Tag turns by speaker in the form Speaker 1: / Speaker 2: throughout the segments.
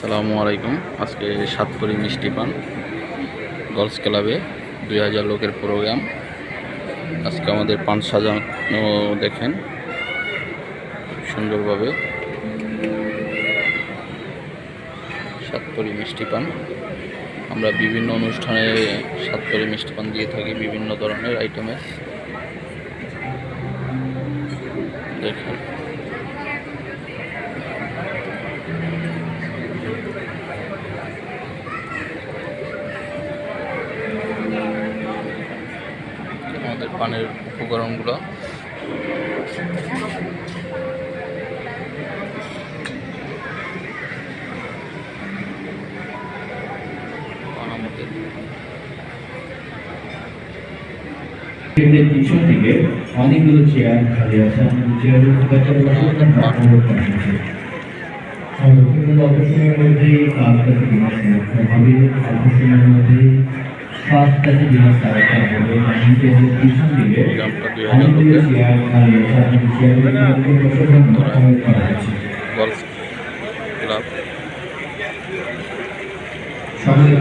Speaker 1: সালামু আলাইকুম। আজকে সাতপুরি মিষ্টি পান। গলস ক্লাবে দুই হাজার লোকের প্রোগ্রাম আজকে আমাদের পান সাজানো দেখেন। সুন্দরভাবে। সাতপুরি মিষ্টি পান। আমরা বিভিন্ন অনুষ্ঠানে সাতপুরি মিষ্টি পান দিয়ে থাকি বিভিন্ন ধরনের আইটেমের দেখেন আমাদের পানের উপকরণগুলো। আমাদের
Speaker 2: অনেকগুলো চেয়ার খালি আছে। আমি চেয়ারের ভেতরে বসার জন্য অনুরোধ অল্প সময়ের মধ্যেই কাজ কাছে দিয়েছে অল্প সময়ের মধ্যেই চেয়ার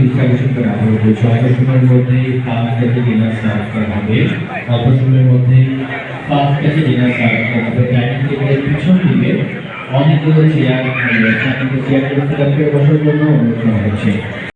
Speaker 2: বিশ্লেষণ করে আরও বলছি অল্প সময়ের মধ্যেই ফার্স্ট কাছে ডিনার হবে। অল্প সময়ের মধ্যেই করা হবে। ডাইনিং টেবিলের পিছন দিকে অনেকগুলো চেয়ার উপরে বসার জন্য অনুরোধ হচ্ছে